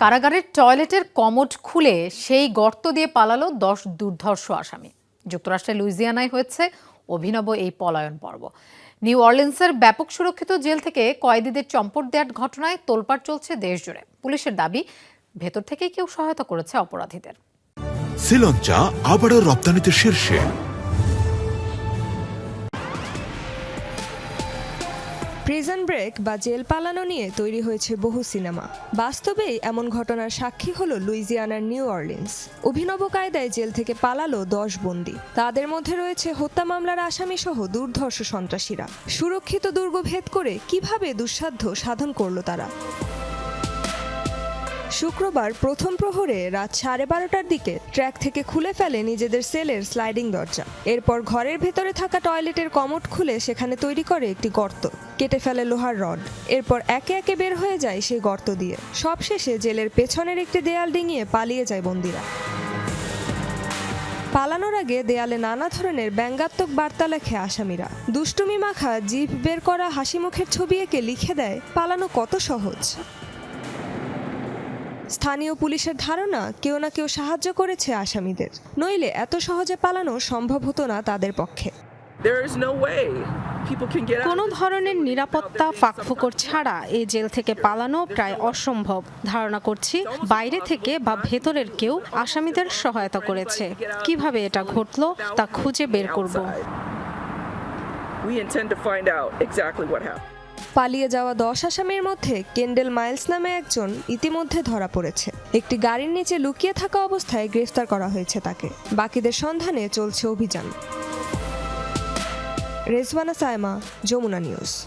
কারাগারের টয়লেটের কমোড খুলে সেই গর্ত দিয়ে পালালো দশ দুর্ধর্ষ আসামি। যুক্তরাষ্ট্রের লুইজিয়ানায় হয়েছে অভিনব এই পলায়ন পর্ব। নিউ অর্লিন্সের ব্যাপক সুরক্ষিত জেল থেকে কয়েদিদের চম্পট দেওয়ার ঘটনায় তোলপাড় চলছে দেশজুড়ে। পুলিশের দাবি, ভেতর থেকেই কেউ সহায়তা করেছে অপরাধীদের। শ্রীলঞ্চা আবারও রপ্তানিতে শীর্ষে। প্রিজন ব্রেক বা জেল পালানো নিয়ে তৈরি হয়েছে বহু সিনেমা। বাস্তবেই এমন ঘটনার সাক্ষী হল লুইজিয়ানার নিউ অর্লিন্স। অভিনব কায়দায় জেল থেকে পালালো দশ বন্দি। তাদের মধ্যে রয়েছে হত্যা মামলার আসামি সহ দুর্ধর্ষ সন্ত্রাসীরা। সুরক্ষিত দুর্গ ভেদ করে কীভাবে দুঃসাধ্য সাধন করল তারা? শুক্রবার প্রথম প্রহরে রাত সাড়ে বারোটার দিকে ট্র্যাক থেকে খুলে ফেলে নিজেদের সেলের স্লাইডিং দরজা। এরপর ঘরের ভেতরে থাকা টয়লেটের কমোড খুলে সেখানে তৈরি করে একটি গর্ত, কেটে ফেলে লোহার রড। এরপর একে একে বের হয়ে যায় সেই গর্ত দিয়ে। সবশেষে জেলের পেছনের একটি দেয়াল ডিঙিয়ে পালিয়ে যায় বন্দিরা। পালানোর আগে দেয়ালে নানা ধরনের ব্যঙ্গাত্মক বার্তা লেখে আসামিরা। দুষ্টুমি মাখা, জিভ বের করা হাসি মুখের ছবি এঁকে লিখে দেয়, পালানো কত সহজ। স্থানীয় পুলিশের ধারণা কেউ না কেউ সাহায্য করেছে আসামিদের। নইলে এত সহজে পালানো সম্ভব হতো না তাদের পক্ষে. কোনো ধরনের নিরাপত্তা ফাঁকফোকর ছাড়া এই জেল থেকে পালানো প্রায় অসম্ভব ধারণা করছি। বাইরে থেকে বা ভেতরের কেউ আসামিদের সহায়তা করেছে। কীভাবে এটা ঘটলো তা খুঁজে বের করব। We intend to find out exactly what happened. পালিয়ে যাওয়া দশ আসামির মধ্যে কেন্ডেল মাইলস নামে একজন ইতিমধ্যে ধরা পড়েছে। একটি গাড়ির নিচে লুকিয়ে থাকা অবস্থায় গ্রেফতার করা হয়েছে তাকে। বাকিদের সন্ধানে চলছে অভিযান। রেজওয়ানা সায়মা, যমুনা নিউজ।